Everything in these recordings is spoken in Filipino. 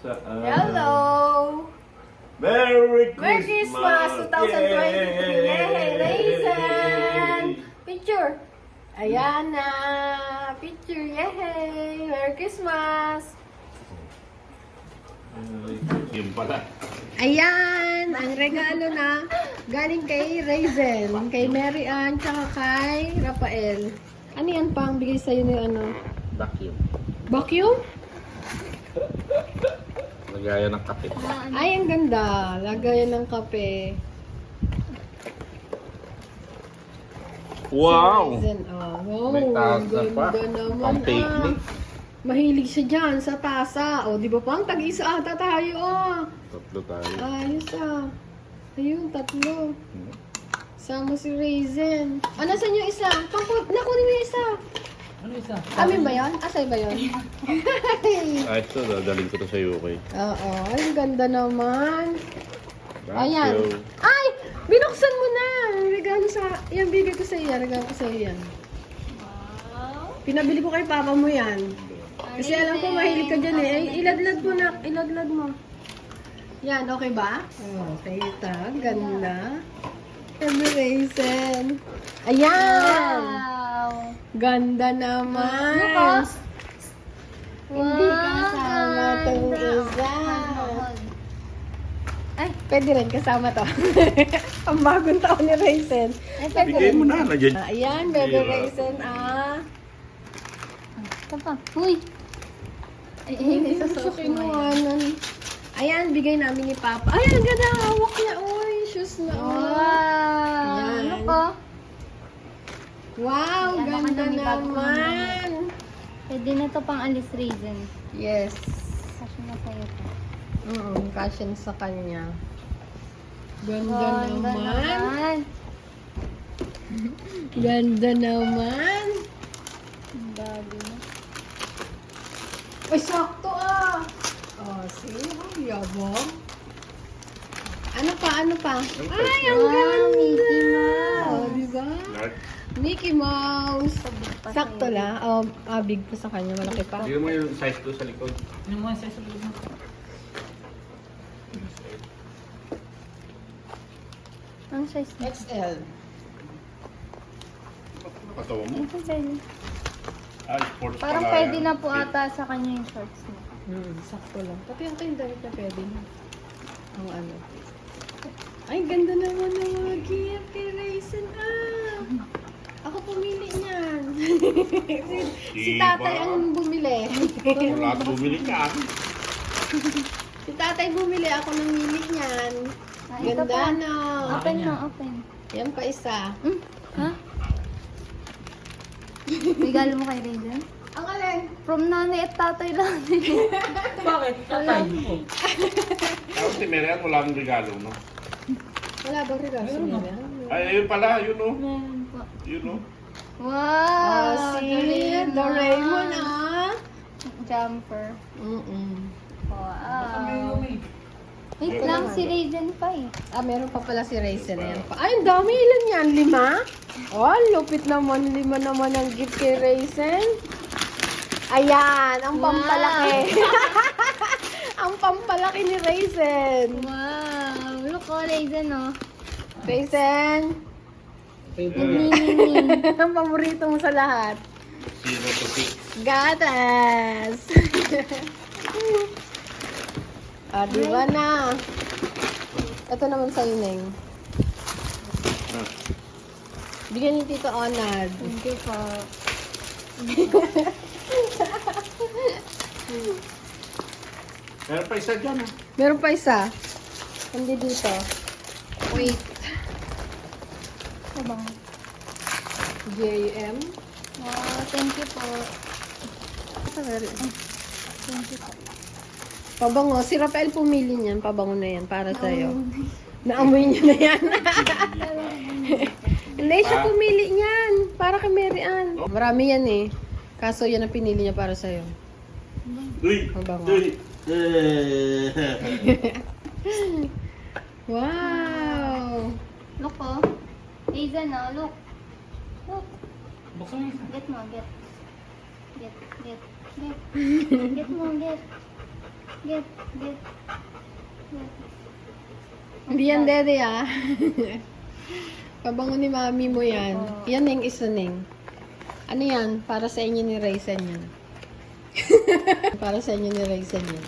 Saan? Hello! Merry Merry Christmas! Christmas 2023! Yay! Raisin! Picture! Ayan na! Picture! Yay! Merry Christmas! Yun pala. Ayan! Ang regalo na galing kay Raisin, kay Mary Ann, tsaka kay Rafael. Ano yan pang bigay sa'yo ni ano? Vacuum. Vacuum? Lagaya ng kape. Ay, ang ganda. Lagayan ng kape. Wow! Raisin, oh. Wow, May tasa pa. naman. Pang picnic. Ah. Mahilig siya dyan sa tasa. O, di ba pang tag-isa ata tayo, oh. Tatlo tayo. Ayos ah. Ayun, tatlo. Sama si Raisin. Ah, nasan yung isa? Pangpo, nakunin mo yung isa. Ano isa? Amin ba yun? Asay ba yun? Ah, ito, dadaling ko to sa UK. Oo, ay, ang ganda naman. Thank Ayan. you. Ay! Binuksan mo na! Regalo sa... Yan, bigay ko sa iyo. Regalo ko sa iyo yan. Pinabili ko kay papa mo yan. Kasi alam ko mahilig ka dyan eh. Ay, iladlad mo na. Iladlad mo. Yan, okay ba? Okay, ta. Ganda. Raisin. Ayan! Wow! Ganda naman. Ano Hindi kasama tong isa. Ay, Pwede rin kasama to. Ang bagong taon ni Raisin. ay, Pwede Bigay rin. mo na, nandiyan. Ah, Ayan, Bebe Hirap. Raisin, ah. Ito pa. Uy! Ay, ay, Hindi sa sa susunod. kinuhanan. Ayan, bigay namin ni Papa. Ay, ang ganda. Hawak niya. Uy, shoes na. oh. Wow! Yan. Ano ko? Wow, Yan, ako ganda naman. Pwede na to pang alis reason. Yes. Kasi na sa'yo to. Mm, kasyan sa kanya. Ganda Ganda naman. naman. Ganda naman. Ang bago na. Ay, sakto ah. Oh, see? Ang yabang. Ano pa, ano pa? Ay, ang Wow, ganda. Mickey Mouse. Oh, diba? Lark. Mickey Mouse. Sakto lang. Oh, ah, big pa sa kanya. Malaki pa. Bigyan mo yung size to sa likod. Ano mo sa sa mo? Ang size na. XL. Patawa mo. Ito pwede. Ah, sports Parang pala pwede yan. na po ata sa kanya yung shorts mo. Hmm, sakto lang. Pati yung yung damit na pwede na. Ang ano. Ay, ganda naman ng mga gift kay Raisin. Ah! Pumili niyan. si, si Diba? tatay ang bumili. Wala bumili ka. si tatay bumili. Ako namili niyan. Ah, ito Ganda pa. na. Open mo, open. Yan pa isa. Mm, ha? Regalo mo kay Raiden? Ang alin? From nanay at tatay lang. Bakit? Tatay mo. Tapos si Merian, wala akong regalo, no? Wala bang regalo nila? Ay, ayun pala, yun, no? Meron po. Yun, no? Wow! Oh, si Doraemon ah. Jumper. Mm-mm. Wow. Wait lang, si Raiden pa eh. Ah, meron pa pala si Raisin. Ayan pa. Ay, ang dami. Ilan yan? Lima? Oh, lupit naman. Lima naman ang gift kay Raisin. Ayan, ang Wow. pampalaki. ang pampalaki ni Raisin. Wow! Look ko, Raiden oh. Raisin, Nagniningning. ang paborito mo sa lahat. Zero to six. Gatas. ah, di ba na? Ito naman sa Neng. Bigyan ni Tito Onad. Thank you po. Meron pa isa dyan, ah. Meron pa isa. Hindi dito. Wait. Ito bang? JM. Wow, thank you po. Sorry. Thank you po. Pabango. Si Rafael pumili niyan. Pabango na yan para sa'yo. Naamoy niya na yan. Hindi siya pumili niyan. Para kay Mary Ann. Marami yan eh. Kaso yan ang pinili niya para sa'yo. Uy! Mabango. Uy! Wow! Look po. Raiden oh, look. Look. Buksan mo isa. Get mo, get. Get, get, get. get mo, get. Get, get. Hindi yan dede ah. Pabango ni mami mo yan. Yan yung isuning. Ano yan? Para sa inyo ni Raisan yan. Para sa inyo ni Raisan yan.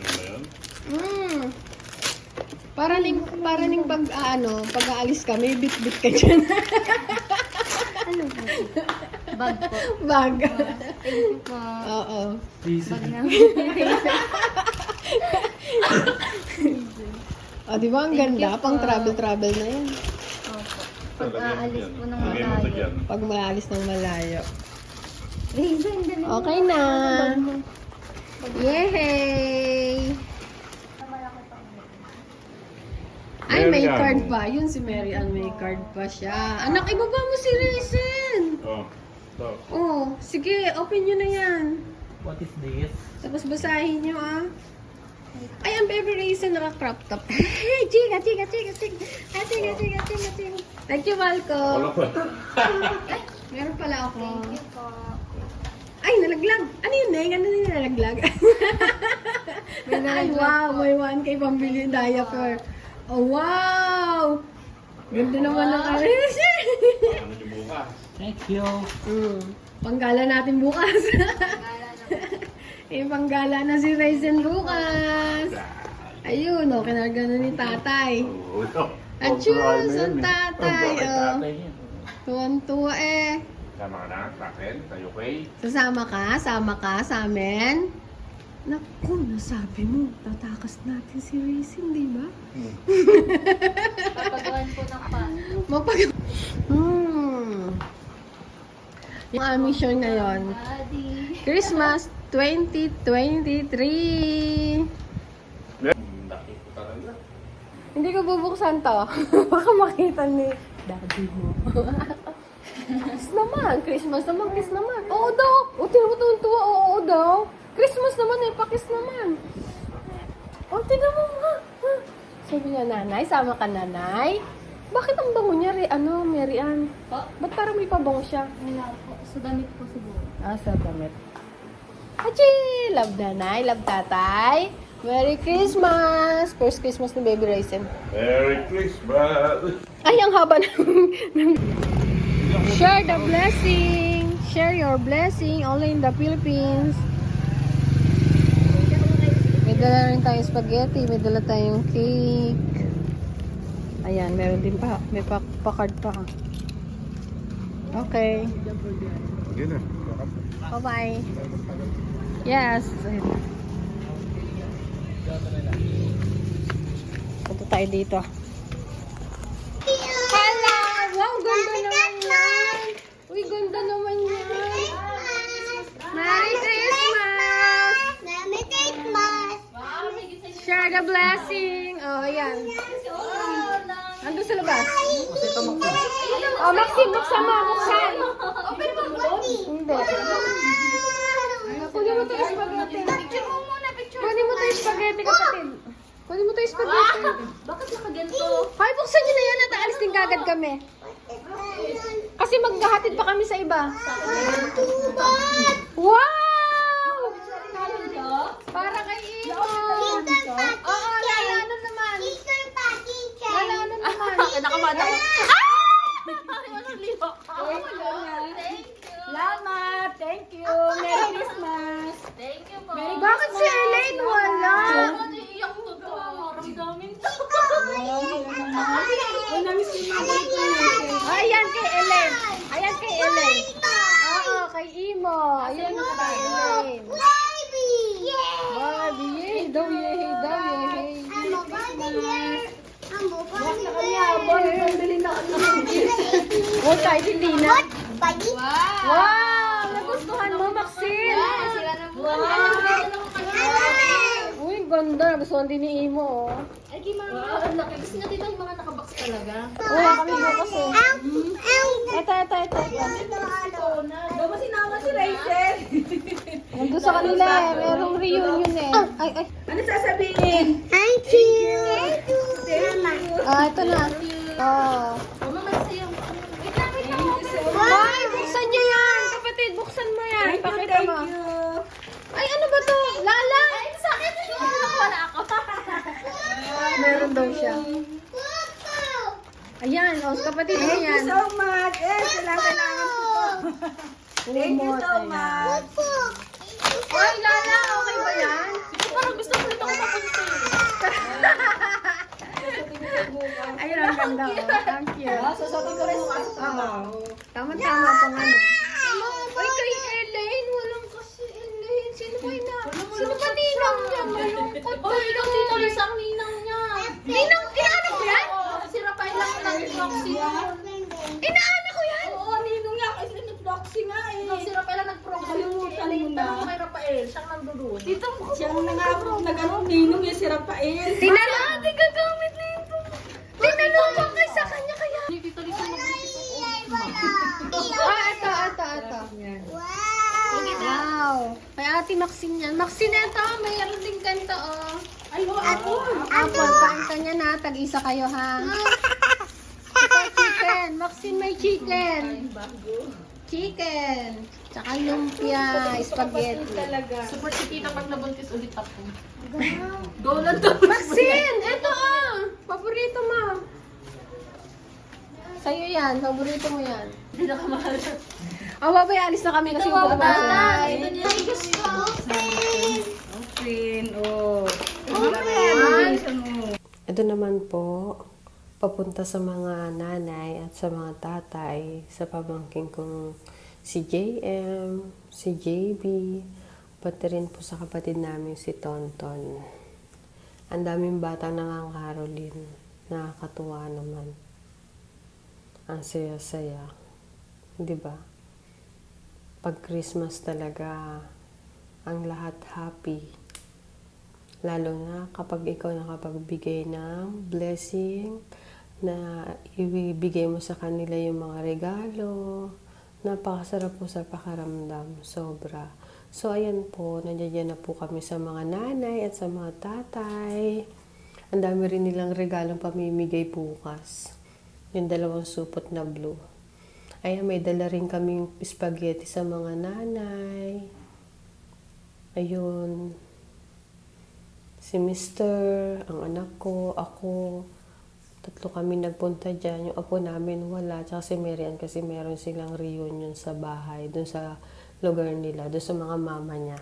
Ano yun? Mm. Para ning para ning pag ah, ano, pag aalis ka, may bit-bit ka diyan. Ano po? Bag po. Bag. Thank you po. Oo. Bag na. Oh, di ba ang Thank ganda? you po. Pang travel-travel na yan. Opo. Pag aalis dyan. po ng malayo. Pag maalis ng malayo. Dali mo. Okay na. Bag mo. Yay! Ay, may Ann. card pa. Yun si Mary Ann, may card pa siya. Anak, ibaba mo si Raisin. Oh. So, Oh, sige, open nyo na yan. What is this? Tapos basahin nyo, ah. Ay, ang baby raisin naka-crop top. Hey, chiga, chiga, chiga, chiga. Ah, chiga, chiga, chiga, chiga. Thank you, wala Malco. pa. Meron pala ako. Thank you po. Ay, nalaglag. Ano yun, Neng? Ano yung nalaglag? Ay, wow. May 1K pambili yung diaper. Oh, wow! Ganda naman ng raisin. Ano yung bukas? Thank you. mm. Panggala natin bukas. eh, panggala na si Raisin bukas. Ayun, oh, kinarga na ni tatay. Oh, no. Achus, ang tatay, oh. Tatay niya. Tuwan-tuwa eh. Sama ka na sa akin, tayo kay. Sasama ka? Sama ka sa amin? Naku, nasabi mo, tatakas natin si Racing, di ba? Papagawan po ng pan. Mapag... Hmm. Yung aming show ngayon. Christmas 2023. Daki ko talaga. Hindi ko bubuksan to. Baka makita ni daddy mo. kiss naman. Christmas naman. Kiss naman. Oo daw. O, tinan mo tuwa. Oo daw. Christmas naman eh. Pakis naman. O, tinan mo nga. Sabi niya, nanay, sama ka nanay. Bakit ang bango niya, Re, ano, Mary Ann? Po? Ba't parang may pabango siya? Wala po. Sa damit po siguro. Ah, sa damit. Hachi! Love nanay, love tatay. Merry Christmas! First Christmas ni Baby Raisin. Merry Christmas! Ay, ang haba ng... Share the blessing. Share your blessing only in the Philippines. Dala rin tayong spaghetti. May dala tayong cake. Ayan, meron din pa. May pa, pa card pa. Okay. Sige na. Bye-bye. Yes. Punta tayo dito. Hala! Wow, ganda naman yan! Uy, ganda naman yan! Merry Christmas! Merry Christmas! Share the blessing! Oh, ayan. Nandun sa labas. Oh, Maxine, buksan mo, buksan! Open mo! Hindi. Kunin mo yung spaghetti. Picture mo muna, picture Kunin mo yung spaghetti, kapatid. Kunin mo yung spaghetti. Bakit nakaganto? Hay, buksan nyo na yan at aalis din kagad kami. Kasi maghahatid pa kami sa iba. Wow! Para kay Imo. Oo, lala ano naman. Lala ano naman. Nakamata ko. Salamat. Thank you. Merry Christmas. Thank you po. Bakit si Elaine wala? Iyak ko to. Maramdamin to. Ayan kay Ellen. Ayan kay Ellen. Oo, kay Imo. Ayan kay Ellen. Barbie, yay daw, yay daw, yay. Oh, kahit hindi na. Wow! Nagustuhan mo, Maxine? Uy, ganda. Nagustuhan din ni Imo, oh. Ay, kay mama. Ang laki. Gusto dito yung mga nakabox talaga. Oo, kami bukas, eh. Ito, ito, ito. ito. Baba sinama si Rachel. Nandun sa kanila, eh. Merong reunion, eh. Ay, ay. Ano sasabihin? Ah, ito na. Oh. niyo yan! Kapatid, buksan mo yan. Thank you, thank you. Ay, ano ba to? Lala! Ay, ito sa akin to! Wala ako. Meron daw siya. Ayan, oh, kapatid mo Thank you yan. so much. Eh, sila salamat namin po. Thank you so Ayan. much. Ay, Lala, okay ba yan? Parang gusto ko nito ako papunta. Ayun, ang ganda. oh. Thank you. Sasabihin ko rin Oo. Tama-tama pang ano. Oy, kay Elaine, walang kasi Elaine. Sino ba ina? Sino ba ninang niya? Malungkot ba? Ninang dito rin ang ninang niya. Ninang, inaanak ko yan? Si Rafael lang nag-proxy doon. Inaanak ko yan? Oo, ninong nga kasi nag-proxy nga eh. Si Rafael lang nag-proxy. Kalimutan mo na. Kay Rafael, siyang nandoon. Dito mo ko. Siya ang nangako na gano'n ninong yung si Rafael. Tinalo. Ate, gagamit nito. Tinalo ko kay sa kanya kaya. Hindi dito rin siya Ah, ito, ito, ito. Wow. Kay Ate Maxine yan. Maxine, ito. Mayroon din ganito, oh. Ay, oh, ako. Apple, paanta niya na. Tag-isa kayo, ha? Ito, chicken. Maxine, may chicken. Chicken. Tsaka lumpia, spaghetti. Super si Tita pag nabuntis ulit ako. Go lang daw. Maxine, ito, ah. Paborito mo. Sa'yo yan. Paborito mo yan. Pinakamahal. Oh, babay, alis na kami kasi Ito, yung gusto. Open, oh. Ito naman po, papunta sa mga nanay at sa mga tatay, sa pamangking kong si JM, si JB, pati rin po sa kapatid namin si Tonton. Ang daming bata nangangarolin. Nakakatuwa naman. Ang saya-saya. Di ba? Pag Christmas talaga, ang lahat happy. Lalo na kapag ikaw nakapagbigay ng blessing, na ibibigay mo sa kanila yung mga regalo. Napakasarap po sa pakaramdam. Sobra. So, ayan po, nandiyan na po kami sa mga nanay at sa mga tatay. Ang dami rin nilang regalong pamimigay bukas. Yung dalawang supot na blue. Ayan, may dala rin kaming spaghetti sa mga nanay. Ayun. Si Mister, ang anak ko, ako, tatlo kami nagpunta dyan. Yung apo namin wala. Tsaka si Marian kasi meron silang reunion sa bahay, dun sa lugar nila, dun sa mga mama niya.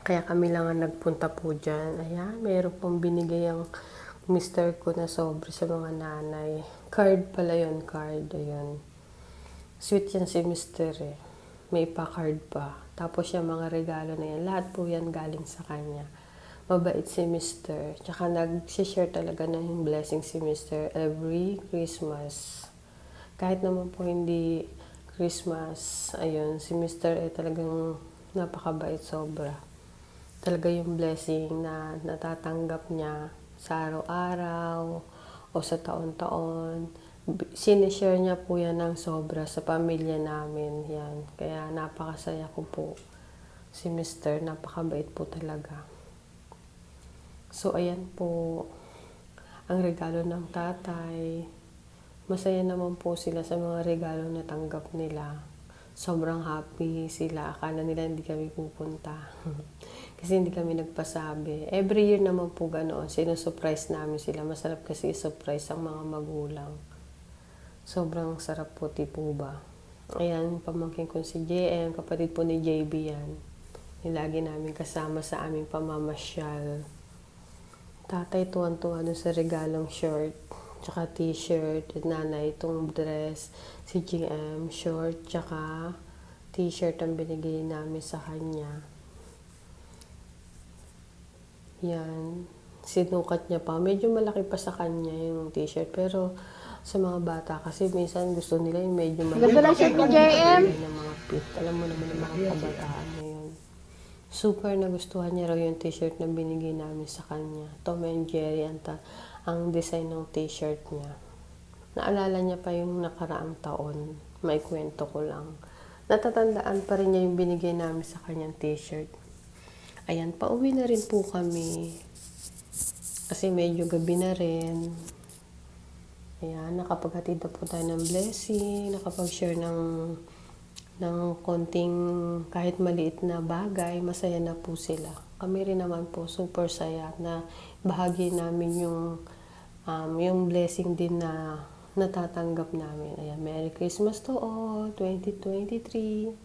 Kaya kami lang ang nagpunta po dyan. Ayan, meron pong binigay ang mister ko na sobre sa mga nanay. Card pala yon card. Ayun. Sweet yan si mister eh. May pa-card pa. Tapos yung mga regalo na yan, lahat po yan galing sa kanya. Mabait si mister. Tsaka nag-share talaga na yung blessing si mister every Christmas. Kahit naman po hindi Christmas, ayun, si mister eh talagang napakabait sobra talaga yung blessing na natatanggap niya sa araw-araw o sa taon-taon. Sinishare niya po yan ng sobra sa pamilya namin. Yan. Kaya napakasaya ko po. Si Mr. Napakabait po talaga. So, ayan po. Ang regalo ng tatay. Masaya naman po sila sa mga regalo na tanggap nila. Sobrang happy sila. Akala nila hindi kami pupunta. kasi hindi kami nagpasabi. Every year naman po ganoon. Sinusurprise namin sila. Masarap kasi surprise ang mga magulang. Sobrang sarap po, di po ba? Ayan, pamangkin ko si JM, kapatid po ni JB yan. Yung lagi namin kasama sa aming pamamasyal. Tatay tuwan-tuwa dun sa regalong short, tsaka t-shirt, at nanay itong dress, si GM, short, tsaka t-shirt ang binigay namin sa kanya. Yan. Sinukat niya pa. Medyo malaki pa sa kanya yung t-shirt. Pero sa mga bata kasi minsan gusto nila yung medyo malaki. Ganda lang ni JM. Ng mga fit. Alam mo naman yung mga kabataan ngayon. Super nagustuhan niya raw yung t-shirt na binigay namin sa kanya. Tom and Jerry ang, ta- ang design ng t-shirt niya. Naalala niya pa yung nakaraang taon. May kwento ko lang. Natatandaan pa rin niya yung binigay namin sa kanyang t-shirt. Ayan, pauwi na rin po kami. Kasi medyo gabi na rin. Ayan, nakapaghatid na po tayo ng blessing, nakapag-share ng ng konting kahit maliit na bagay, masaya na po sila. Kami rin naman po super saya na bahagi namin yung um, yung blessing din na natatanggap namin. Ayan, Merry Christmas to all, 2023.